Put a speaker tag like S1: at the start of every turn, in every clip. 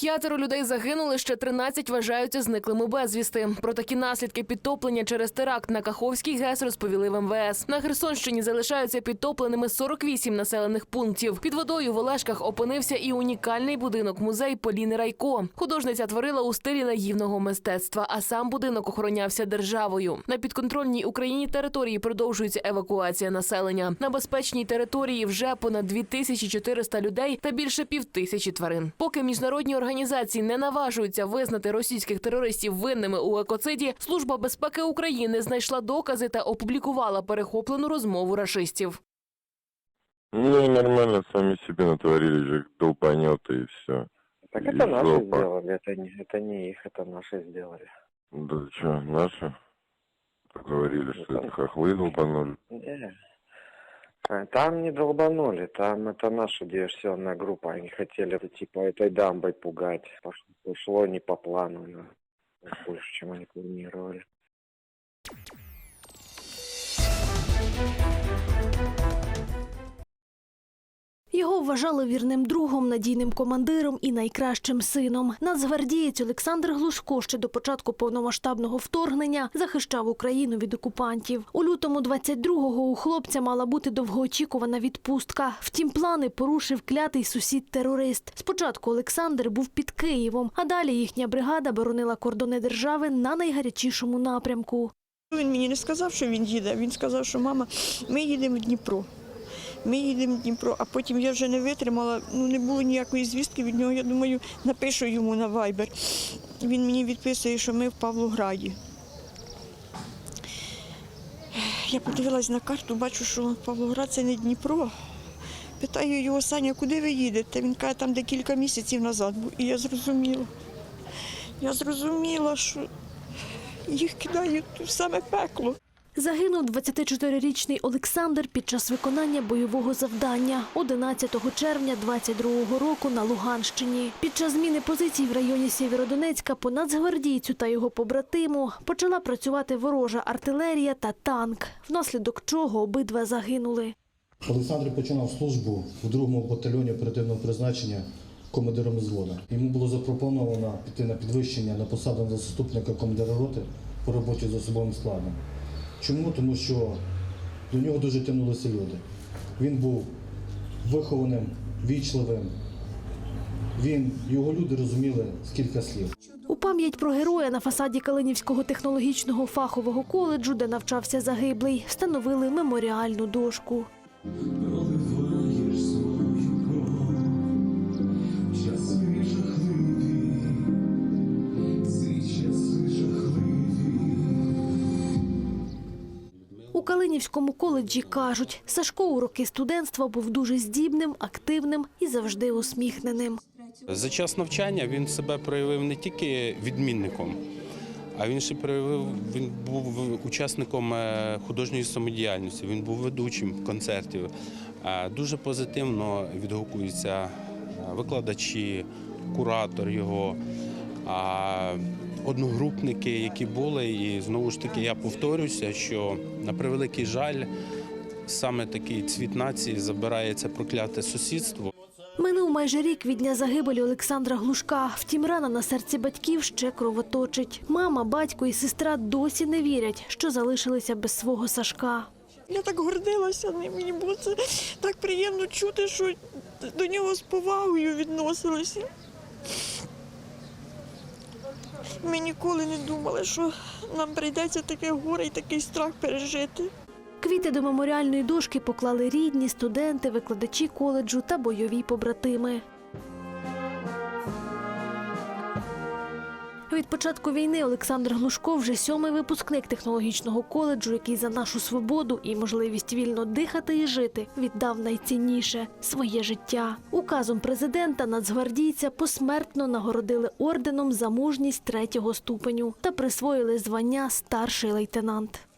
S1: П'ятеро людей загинули, ще 13 вважаються зниклими безвісти. Про такі наслідки підтоплення через теракт на Каховський ГЕС розповіли в МВС. На Херсонщині залишаються підтопленими 48 населених пунктів. Під водою в Олешках опинився і унікальний будинок-музей Поліни Райко. Художниця творила у стилі наївного мистецтва, а сам будинок охоронявся державою. На підконтрольній Україні території продовжується евакуація населення. На безпечній території вже понад 2400 людей та більше півтисячі тварин. Поки міжнародні організації не наважуються визнати російських терористів винними у екоциді, служба безпеки України знайшла докази та опублікувала перехоплену розмову рашистів.
S2: Ну, нормально, сами себе натворили же долбанёты и все.
S3: Так
S2: И
S3: это наши
S2: жопа.
S3: сделали, это не, это не их, это наши сделали.
S2: Да что, наши? Говорили, что это хохлы долбанули.
S3: Не. А, Там не долбанули, там это наша диверсионная группа, они хотели типа этой дамбой пугать. Пош- Пошло не по плану, но больше, чем они планировали.
S4: Його вважали вірним другом, надійним командиром і найкращим сином. Нацгвардієць Олександр Глушко ще до початку повномасштабного вторгнення захищав Україну від окупантів. У лютому 22-го у хлопця мала бути довгоочікувана відпустка. Втім, плани порушив клятий сусід-терорист. Спочатку Олександр був під Києвом, а далі їхня бригада боронила кордони держави на найгарячішому напрямку.
S5: Він мені не сказав, що він їде. Він сказав, що мама, ми їдемо в Дніпро. Ми їдемо в Дніпро, а потім я вже не витримала, ну не було ніякої звістки від нього. Я думаю, напишу йому на Viber. Він мені відписує, що ми в Павлограді. Я подивилась на карту, бачу, що Павлоград це не Дніпро. Питаю його, Саня, куди ви їдете? Він каже, там де кілька місяців назад був. І я зрозуміла. Я зрозуміла, що їх кидають в саме пекло.
S4: Загинув 24-річний Олександр під час виконання бойового завдання 11 червня 22-го року на Луганщині. Під час зміни позицій в районі Сєвєродонецька по нацгвардійцю та його побратиму почала працювати ворожа артилерія та танк, внаслідок чого обидва загинули.
S6: Олександр починав службу в другому батальйоні оперативного призначення командиром взводу. Йому було запропоновано піти на підвищення на посаду заступника командира роти по роботі з особовим складом. Чому? Тому що до нього дуже тянулися люди. Він був вихованим, вічливим. Він, його люди розуміли скільки слів.
S4: У пам'ять про героя на фасаді Калинівського технологічного фахового коледжу, де навчався загиблий, встановили меморіальну дошку. У Калинівському коледжі кажуть, Сашко у роки студентства був дуже здібним, активним і завжди усміхненим.
S7: За час навчання він себе проявив не тільки відмінником, а він ще проявив, він був учасником е, художньої самодіяльності, він був ведучим концертів. Е, Дуже позитивно відгукуються е, викладачі, куратор його, одногрупники, які були. І знову ж таки я повторюся, що на превеликий жаль, саме такий цвіт нації забирає це прокляте сусідство.
S4: Минув майже рік від дня загибелі Олександра Глушка. Втім, рана на серці батьків ще кровоточить. Мама, батько і сестра досі не вірять, що залишилися без свого Сашка.
S5: Я так гордилася ним. Мені було це так приємно чути, що до нього з повагою відносилися. Ми ніколи не думали, що нам прийдеться таке горе і такий страх пережити.
S4: Квіти до меморіальної дошки поклали рідні, студенти, викладачі коледжу та бойові побратими. Від початку війни Олександр Глушко вже сьомий випускник технологічного коледжу, який за нашу свободу і можливість вільно дихати і жити віддав найцінніше своє життя. Указом президента нацгвардійця посмертно нагородили орденом за мужність третього ступеню та присвоїли звання старший лейтенант.
S1: –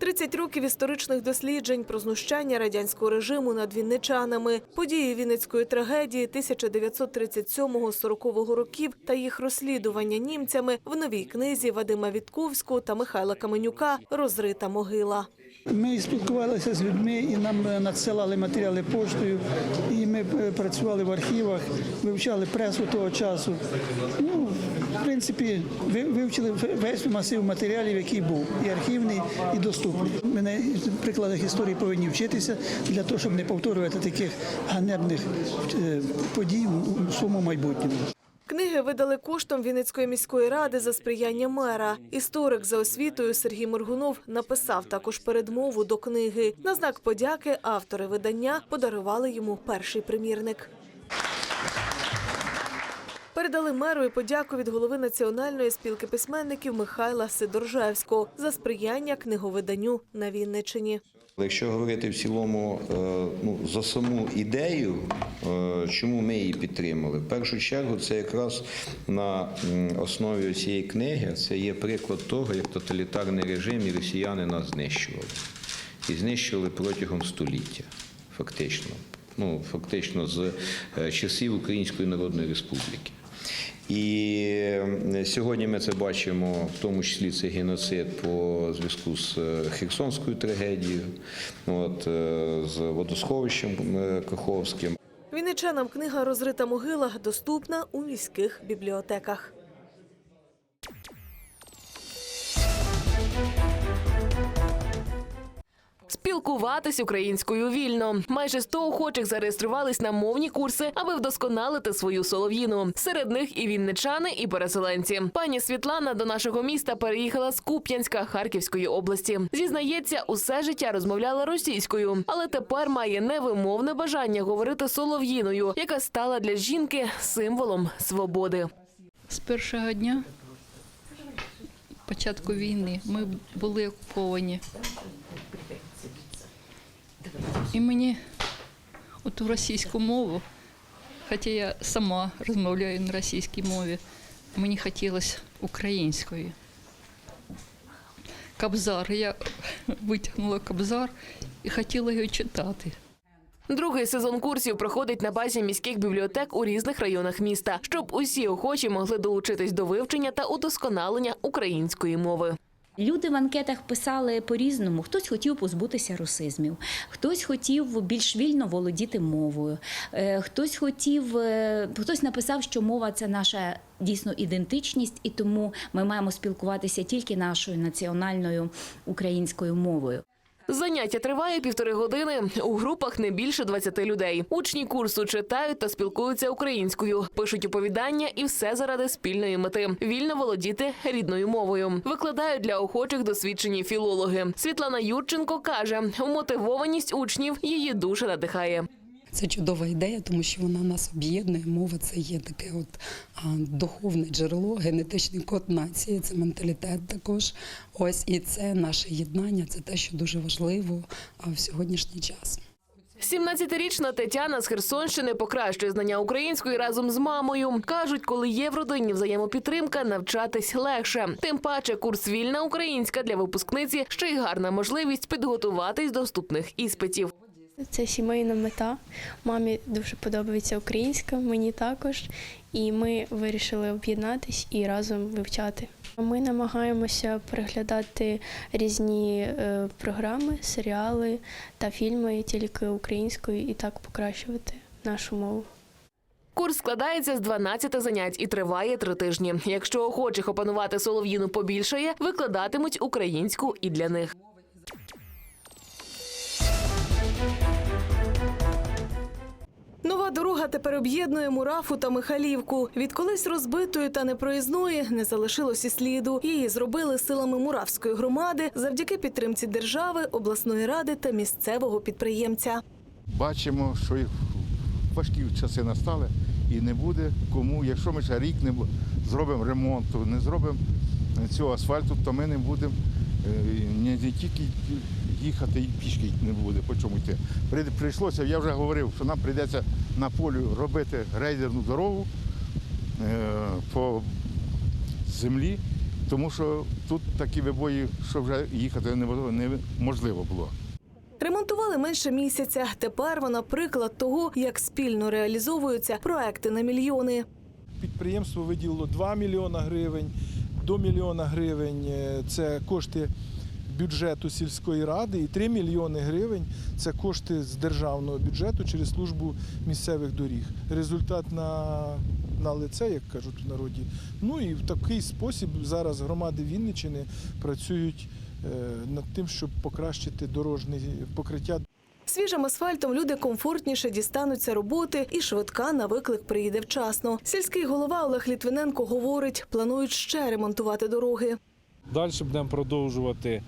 S1: 30 років історичних досліджень про знущання радянського режиму над вінничанами, події Вінницької трагедії 1937-40 років та їх розслідування німцями в новій книзі Вадима Вітковського та Михайла Каменюка «Розрита могила».
S8: Ми спілкувалися з людьми і нам е, надсилали матеріали поштою. І ми е, працювали в архівах, вивчали пресу того часу. Ну, в принципі, ви- вивчили весь масив матеріалів, який був, і архівний, і доступний. Ми на прикладах історії повинні вчитися для того, щоб не повторювати таких ганебних е, подій у своєму майбутньому.
S9: Книги видали коштом Вінницької міської ради за сприяння мера. Історик за освітою Сергій Моргунов написав також передмову до книги. На знак подяки автори видання подарували йому перший примірник. Передали меру і подяку від голови Національної спілки письменників Михайла Сидоржевського за сприяння книговиданню на Вінниччині.
S10: Якщо говорити в цілому е, ну, за саму ідею, е, чому ми її підтримали? В першу чергу це якраз на основі цієї книги це є приклад того, як тоталітарний режим і росіяни нас знищували. І знищували протягом століття, фактично. Ну, фактично з е, часів Української Народної Республіки. І сьогодні ми це бачимо, в тому числі це геноцид по зв'язку з е, Херсонською трагедією, от, е, з водосховищем е, Каховським.
S9: Вінничанам книга Розрита могила доступна у міських бібліотеках.
S1: Спілкуватись українською вільно. Майже 100 охочих зареєструвались на мовні курси, аби вдосконалити свою солов'їну. Серед них і вінничани, і переселенці. Пані Світлана до нашого міста переїхала з Куп'янська Харківської області. Зізнається, усе життя розмовляла російською, але тепер має невимовне бажання говорити солов'їною, яка стала для жінки символом свободи.
S11: З першого дня початку війни ми були окуповані. І мені оту російську мову, хоча я сама розмовляю на російській мові, мені хотілося української. Кобзар. Я витягнула кобзар і хотіла його читати.
S1: Другий сезон курсів проходить на базі міських бібліотек у різних районах міста, щоб усі охочі могли долучитись до вивчення та удосконалення української мови.
S12: Люди в анкетах писали по-різному. Хтось хотів позбутися русизмів, хтось хотів більш вільно володіти мовою, е, хтось хотів, е, хтось написав, що мова це наша дійсно ідентичність, і тому ми маємо спілкуватися тільки нашою національною українською мовою.
S1: Заняття триває півтори години. У групах не більше 20 людей. Учні курсу читають та спілкуються українською, пишуть оповідання і все заради спільної мети вільно володіти рідною мовою. Викладають для охочих досвідчені філологи. Світлана Юрченко каже, мотивованість учнів її дуже надихає.
S13: Це чудова ідея, тому що вона нас об'єднує. Мова це є таке от духовне джерело, генетичний код нації, це менталітет також. Ось і це наше єднання, це те, що дуже важливо в сьогоднішній час.
S1: 17-річна Тетяна з Херсонщини покращує знання української разом з мамою. кажуть, коли є в родині взаємопідтримка, навчатись легше. Тим паче, курс вільна українська для випускниці ще й гарна можливість підготуватись до вступних іспитів.
S14: Це сімейна мета. Мамі дуже подобається українська, мені також. І ми вирішили об'єднатись і разом вивчати. Ми намагаємося переглядати різні е, програми, серіали та фільми тільки українською і так покращувати нашу мову.
S1: Курс складається з 12 занять і триває три тижні. Якщо охочих опанувати солов'їну побільшає, викладатимуть українську і для них.
S9: Нова дорога тепер об'єднує Мурафу та Михалівку. Від колись розбитої та непроїзної не залишилось і сліду. Її зробили силами Муравської громади завдяки підтримці держави, обласної ради та місцевого підприємця.
S15: Бачимо, що важкі часи настали і не буде кому. Якщо ми ще рік не зробимо ремонту, не зробимо цього асфальту, то ми не будемо е, не тільки їхати і пішки не буде, по чому йти. При- Прийшлося, я вже говорив, що нам прийдеться на полі робити грейдерну дорогу е, по землі, тому що тут такі вибої, що вже їхати неможливо- неможливо було.
S9: Ремонтували менше місяця. Тепер вона приклад того, як спільно реалізовуються проекти на мільйони.
S16: Підприємство виділило 2 мільйона гривень, до мільйона гривень. Е, Це кошти бюджету сільської ради, і 3 мільйони гривень це кошти з державного бюджету через службу місцевих доріг. Результат на, на лице, як кажуть в народі. Ну і в такий спосіб зараз громади Вінниччини працюють е, над тим, щоб покращити дорожне покриття
S9: Свіжим асфальтом люди комфортніше дістануться роботи, і швидка на виклик приїде вчасно. Сільський голова Олег Літвиненко говорить, планують ще ремонтувати дороги.
S17: Далі будемо продовжувати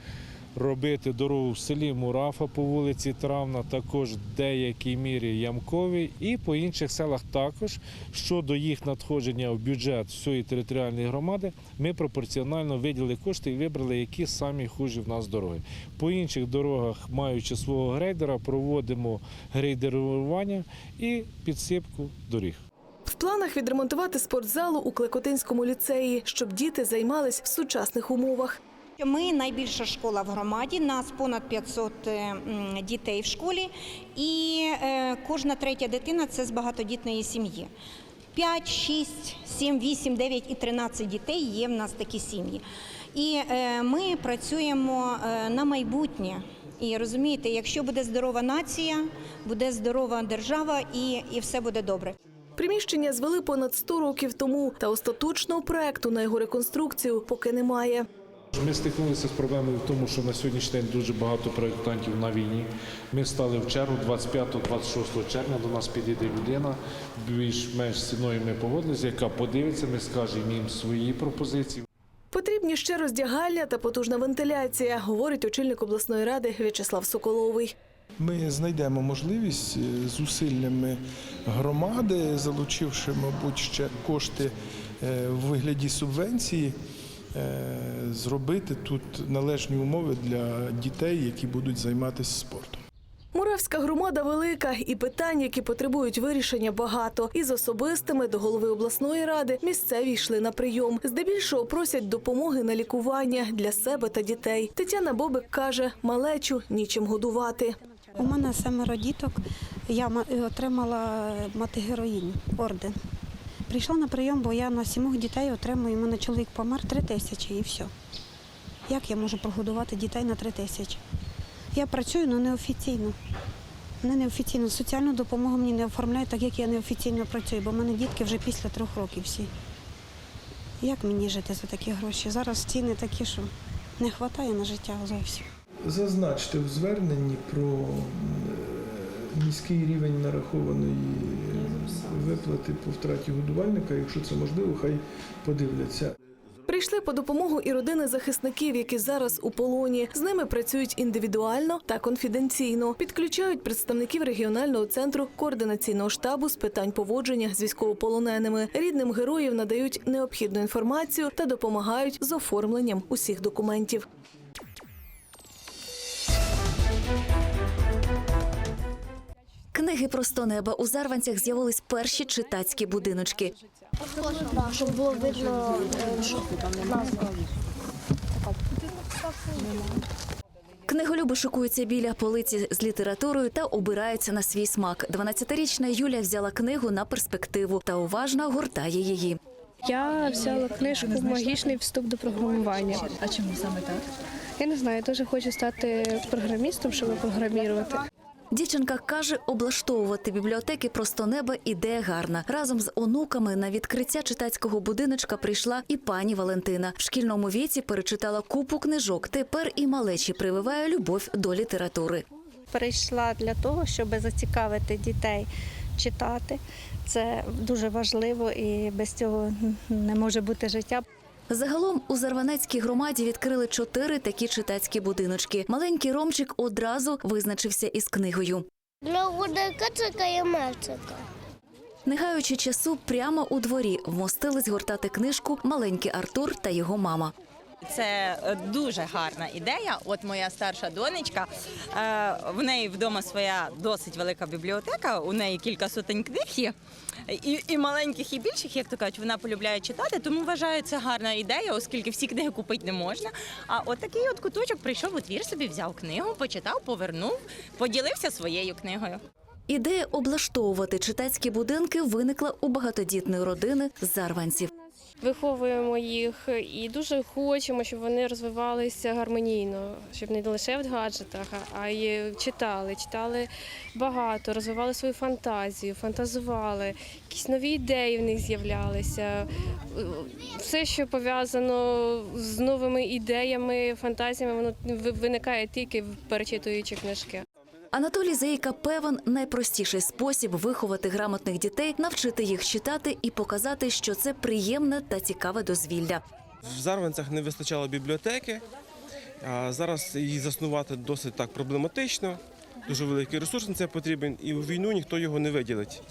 S17: робити дорогу в селі Мурафа по вулиці Травна, також в деякій мірі Ямковій і по інших селах також. Щодо їх надходження в бюджет всієї територіальної громади, ми пропорціонально виділили кошти і вибрали, які самі хужі в нас дороги. По інших дорогах, маючи свого грейдера, проводимо грейдерування і підсипку доріг.
S9: В планах відремонтувати спортзалу у Клекотинському ліцеї, щоб діти займались в сучасних умовах.
S18: Ми найбільша школа в громаді, нас понад 500 е, дітей в школі, і е, кожна третя дитина це з багатодітної сім'ї. 5, 6, 7, 8, 9 і 13 дітей є в нас такі сім'ї. І е, ми працюємо на майбутнє. І розумієте, якщо буде здорова нація, буде здорова держава і, і все буде добре.
S9: Приміщення звели понад 100 років тому, та остаточного проекту на його реконструкцію поки немає.
S17: Ми стикнулися з проблемою в тому, що на сьогоднішній день дуже багато проєктантів на війні. Ми стали в чергу 25-26 червня. До нас підійде людина. Більш-менш ціною ми погодилися, яка подивиться, ми скажемо їм свої пропозиції.
S9: Потрібні ще роздягальня та потужна вентиляція, говорить очільник обласної ради В'ячеслав Соколовий.
S16: Ми знайдемо можливість е, зусиллями громади, залучивши, мабуть, ще кошти е, в вигляді субвенції, е, зробити тут належні умови для дітей, які будуть займатися спортом.
S9: Муравська громада велика, і питань, які потребують вирішення, багато. Із особистими до голови обласної ради місцеві йшли на прийом. Здебільшого просять допомоги на лікування для себе та дітей. Тетяна Бобик каже, малечу нічим годувати.
S19: У мене семеро діток. Я отримала мати героїнь орден. Прийшла на прийом, бо я на сімох дітей отримую. У мене чоловік помер три тисячі і все. Як я можу прогодувати дітей на три тисячі? Я працюю, але неофіційно. Не неофіційно. Соціальну допомогу мені не оформляють, так як я неофіційно працюю, бо в мене дітки вже після трьох років всі. Як мені жити за такі гроші? Зараз ціни такі, що не вистачає на життя зовсім.
S16: Зазначте в зверненні про е, низький рівень нарахованої виплати по втраті годувальника. Якщо це можливо, хай подивляться.
S9: Прийшли по допомогу і родини захисників, які зараз у полоні. З ними працюють індивідуально та конфіденційно. Підключають представників регіонального центру координаційного штабу з питань поводження з військовополоненими. Рідним героїв надають необхідну інформацію та допомагають з оформленням усіх документів.
S20: Книги просто неба у Зарванцях з'явились перші читацькі будиночки.
S21: Щоб було видно назву.
S20: Книголюби шикуються біля полиці з літературою та обираються на свій смак. 12-річна Юля взяла книгу на перспективу та уважно гортає її.
S21: Я взяла книжку Магічний вступ до програмування. А чому саме так? Я не знаю, я дуже хочу стати програмістом, щоб програмувати.
S20: Дівчинка каже, облаштовувати бібліотеки просто неба ідея гарна. Разом з онуками на відкриття читацького будиночка прийшла і пані Валентина. В шкільному віці перечитала купу книжок. Тепер і малечі прививає любов до літератури.
S22: Прийшла для того, щоб зацікавити дітей читати. Це дуже важливо і без цього не може бути життя.
S20: Загалом у Зарванецькій громаді відкрили чотири такі читацькі будиночки. Маленький Ромчик одразу визначився із книгою.
S21: Для кацика і мальчика.
S20: Не гаючи часу, прямо у дворі вмостились гортати книжку маленький Артур та його мама.
S23: Це е, дуже гарна ідея. От моя старша донечка, е, в неї вдома своя досить велика бібліотека, у неї кілька сотень книг є. І, і маленьких, і більших, як то кажуть, вона полюбляє читати, тому вважаю це гарна ідея, оскільки всі книги купити не можна. А от такий от куточок прийшов у двір, собі взяв книгу, почитав, повернув, поділився своєю книгою.
S20: Ідея облаштовувати читацькі будинки виникла у багатодітної родини зарванців.
S21: Виховуємо їх і дуже хочемо, щоб вони розвивалися гармонійно, щоб не лише в гаджетах, а- й читали, читали багато, розвивали свою фантазію, фантазували, якісь нові ідеї в них з'являлися. Все, що пов'язано з новими ідеями, фантазіями, воно ви- виникає тільки перечитуючи книжки.
S20: Анатолій Заїка певен, найпростіший спосіб виховати грамотних дітей навчити їх читати і показати, що це приємне та цікаве дозвілля.
S24: В Зарванцях не вистачало бібліотеки. А зараз її заснувати досить так проблематично. Дуже великий ресурс на це потрібен, і у війну ніхто його не виділить.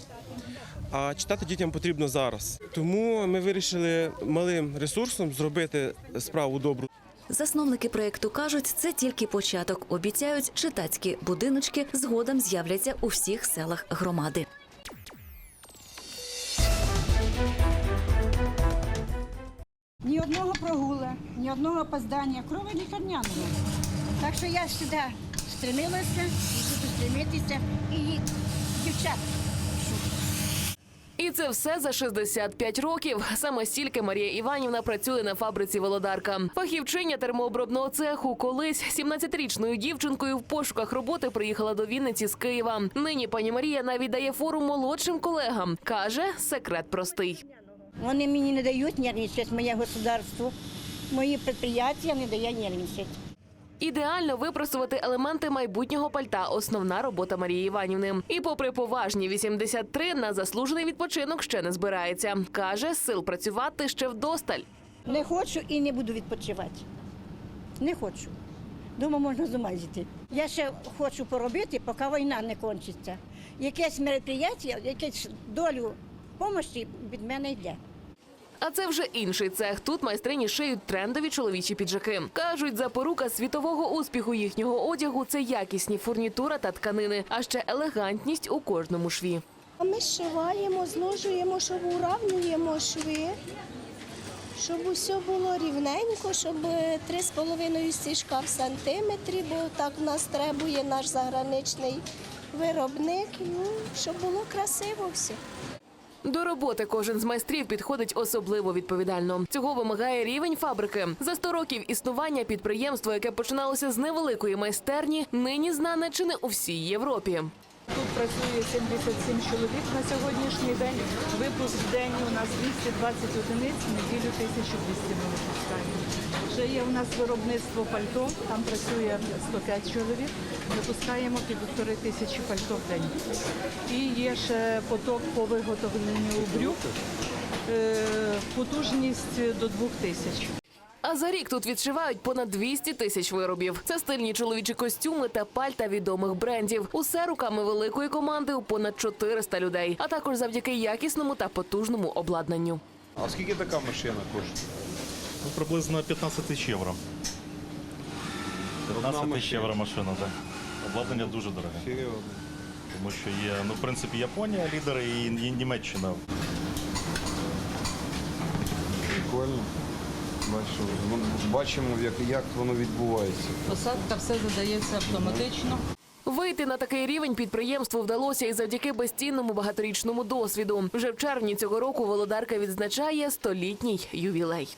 S24: А читати дітям потрібно зараз. Тому ми вирішили малим ресурсом зробити справу добру.
S20: Засновники проєкту кажуть, це тільки початок. Обіцяють, читацькі будиночки згодом з'являться у всіх селах громади.
S25: Ні одного прогула, ні одного опоздання, кроме лікарняного. Так що я сюди стремилася і буду стремитися і дівчат.
S1: І це все за 65 років. Саме стільки Марія Іванівна працює на фабриці Володарка. Фахівчиня термообробного цеху колись 17-річною дівчинкою в пошуках роботи приїхала до Вінниці з Києва. Нині пані Марія навіть дає фору молодшим колегам. каже, секрет простий.
S25: Вони мені не дають нервничати, моє государство. Мої підприємства не дають нервничати.
S1: Ідеально випростувати елементи майбутнього пальта основна робота Марії Іванівни. І, попри поважні 83, на заслужений відпочинок ще не збирається. каже, сил працювати ще вдосталь.
S25: Не хочу і не буду відпочивати. Не хочу. Думаю, можна з ума зійти. Я ще хочу поробити, поки війна не кончиться. Якесь мероприятие, якесь долю допомоги від мене йде.
S1: А це вже інший цех. Тут майстрині шиють трендові чоловічі піджаки. Кажуть, запорука світового успіху їхнього одягу це якісні фурнітура та тканини, а ще елегантність у кожному шві.
S21: Ми зшиваємо, зложуємо, щоб уравнюємо шви, щоб усе було рівненько, щоб 3,5 стіжка в сантиметрі, бо так нас требує наш заграничний виробник, ну, щоб було красиво все.
S1: До роботи кожен з майстрів підходить особливо відповідально. Цього вимагає рівень фабрики. За 100 років існування підприємство, яке починалося з невеликої майстерні, нині знане чи не у всій Європі.
S26: Тут працює 77 чоловік на сьогоднішній день. Випуск в день у нас 220 одиниць, неділю 1200 ми випускаємо. Вже є у нас виробництво пальто, там працює 105 чоловік. Випускаємо півтори тисячі пальто в день. І є ще поток по виготовленню брюк, е, потужність до 2000.
S1: А за рік тут відшивають понад 200 тисяч виробів. Це стильні чоловічі костюми та пальта відомих брендів. Усе руками великої команди у понад 400 людей, а також завдяки якісному та потужному обладнанню.
S27: А скільки така машина коштує?
S28: Ну, приблизно 15 тисяч євро. 15 тисяч євро машина, так. Обладнання дуже дороге.
S27: Серйозно.
S28: Тому що є, ну, в принципі, Японія, лідери і, і Німеччина.
S27: Прикольно. Бачимо, бачимо, як, як воно відбувається.
S29: Посадка все задається автоматично.
S1: Вийти на такий рівень підприємству вдалося і завдяки безцінному багаторічному досвіду. Вже в червні цього року володарка відзначає столітній ювілей.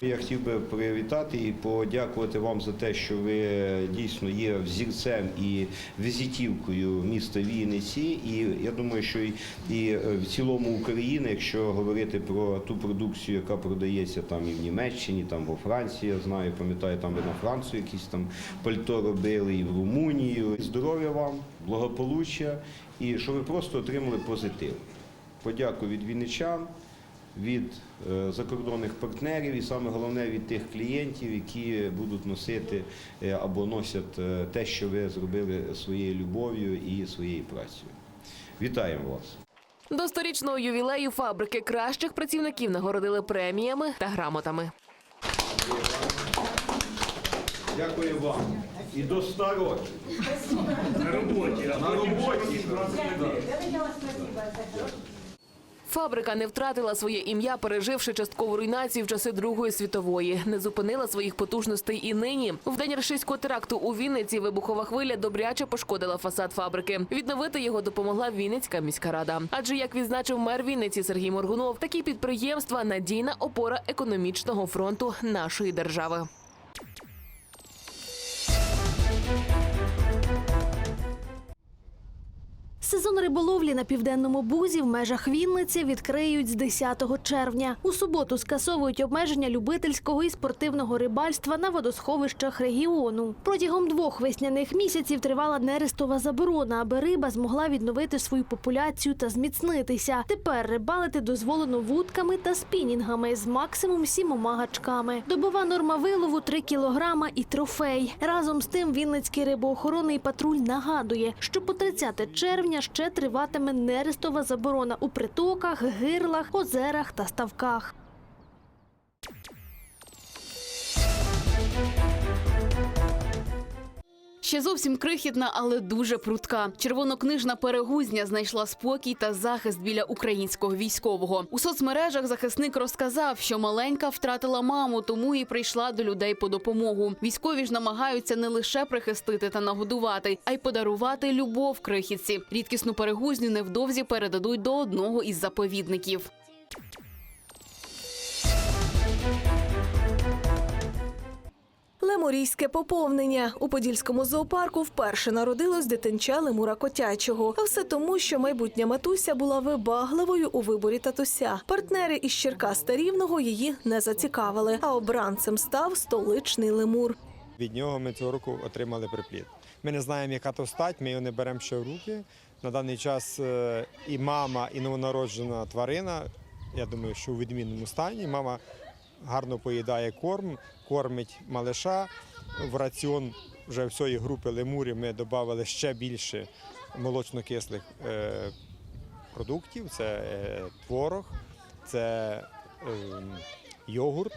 S10: Я хотів би привітати і подякувати вам за те, що ви дійсно є взірцем і візитівкою міста Вінниці. І я думаю, що і, і в цілому України, якщо говорити про ту продукцію, яка продається там і в Німеччині, там во Франції, я знаю, пам'ятаю, там ви на Францію якісь там пальто робили, і в Румунію. Здоров'я вам, благополуччя і що ви просто отримали позитив. Подяку від вінничан від е, закордонних партнерів і саме головне від тих клієнтів, які будуть носити е, або носять е, те, що ви зробили своєю любов'ю і своєю працею. Вітаємо вас!
S1: До сторічного ювілею фабрики кращих працівників нагородили преміями та грамотами.
S10: Дякую вам. І до 100 років. На роботі. На роботі.
S1: Фабрика не втратила своє ім'я, переживши часткову руйнацію в часи Другої світової. Не зупинила своїх потужностей і нині. В день рашистського теракту у Вінниці вибухова хвиля добряче пошкодила фасад фабрики. Відновити його допомогла Вінницька міська рада. Адже, як відзначив мер Вінниці Сергій Моргунов, такі підприємства надійна опора економічного фронту нашої держави.
S4: Сезон риболовлі на південному бузі в межах Вінниці відкриють з 10 червня. У суботу скасовують обмеження любительського і спортивного рибальства на водосховищах регіону. Протягом двох весняних місяців тривала нерестова заборона, аби риба змогла відновити свою популяцію та зміцнитися. Тепер рибалити дозволено вудками та спінінгами з максимум сімома гачками. Добова норма вилову 3 кілограма і трофей. Разом з тим Вінницький рибоохоронний патруль нагадує, що по 30 червня ще триватиме нерестова заборона у притоках, гирлах, озерах та ставках.
S30: Ще зовсім крихітна, але дуже прутка. Червонокнижна перегузня знайшла спокій та захист біля українського військового. У соцмережах захисник розказав, що маленька втратила маму, тому і прийшла до людей по допомогу. Військові ж намагаються не лише прихистити та нагодувати, а й подарувати любов крихітці. Рідкісну перегузню невдовзі передадуть до одного із заповідників.
S9: Лемурійське поповнення у Подільському зоопарку вперше народилось дитинча лемура котячого. А все тому, що майбутня матуся була вибагливою у виборі татуся. Партнери із Черкас та Рівного її не зацікавили, а обранцем став столичний лемур.
S31: Від нього ми цього року отримали приплід. Ми не знаємо, яка то стать, ми його не беремо ще в руки. На даний час е, і мама, і новонароджена тварина, я думаю, що у відмінному стані. Мама гарно поїдає корм, кормить малиша. В раціон вже всієї групи лемурів ми додали ще більше молочно-кислих е, продуктів. Це е, творог, це е, йогурт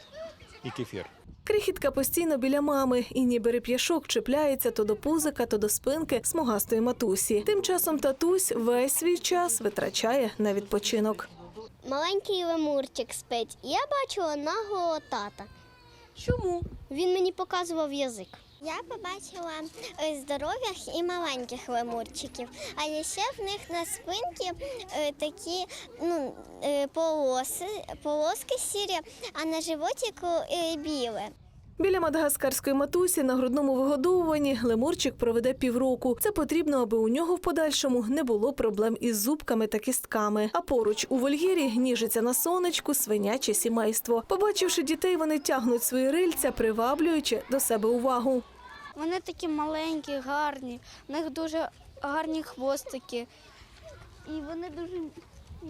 S31: і кефір.
S9: Крихітка постійно біля мами і ніби реп'яшок чіпляється то до пузика, то до спинки смугастої матусі. Тим часом татусь весь свій час витрачає на відпочинок.
S32: Маленький лемурчик спить. І Я бачила наголо тата. Чому? Він мені показував язик. Я побачила е, здорових і маленьких лемурчиків, а ще в них на спинці е, такі ну, е, полоси, полоски сірі, а на животику е, біле.
S9: Біля мадагаскарської матусі на грудному вигодовуванні лемурчик проведе півроку. Це потрібно, аби у нього в подальшому не було проблем із зубками та кістками. А поруч у вольєрі ніжиться на сонечку свиняче сімейство. Побачивши дітей, вони тягнуть свої рильця, приваблюючи до себе увагу.
S32: Вони такі маленькі, гарні, в них дуже гарні хвостики. І вони дуже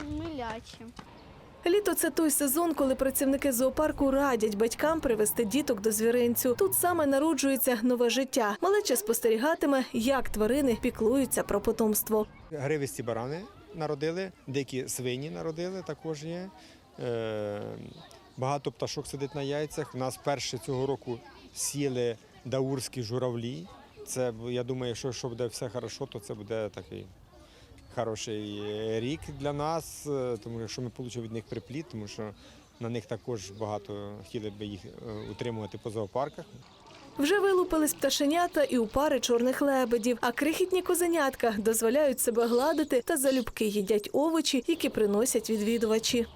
S32: милячі.
S9: Літо це той сезон, коли працівники зоопарку радять батькам привезти діток до звіринцю. Тут саме народжується нове життя. Малеча спостерігатиме, як тварини піклуються про потомство.
S31: Гривисті барани народили, дикі свині народили також є. Е, Багато пташок сидить на яйцях. У нас перше цього року сіли даурські журавлі. Це я думаю, що якщо буде все хорошо, то це буде такий хороший рік для нас, е, тому що ми отримали від них припліт, тому що на них також багато хотіли б їх е, утримувати по зоопарках.
S9: Вже вилупились пташенята і у пари чорних лебедів, а крихітні козенятка дозволяють себе гладити та залюбки їдять овочі, які приносять відвідувачі.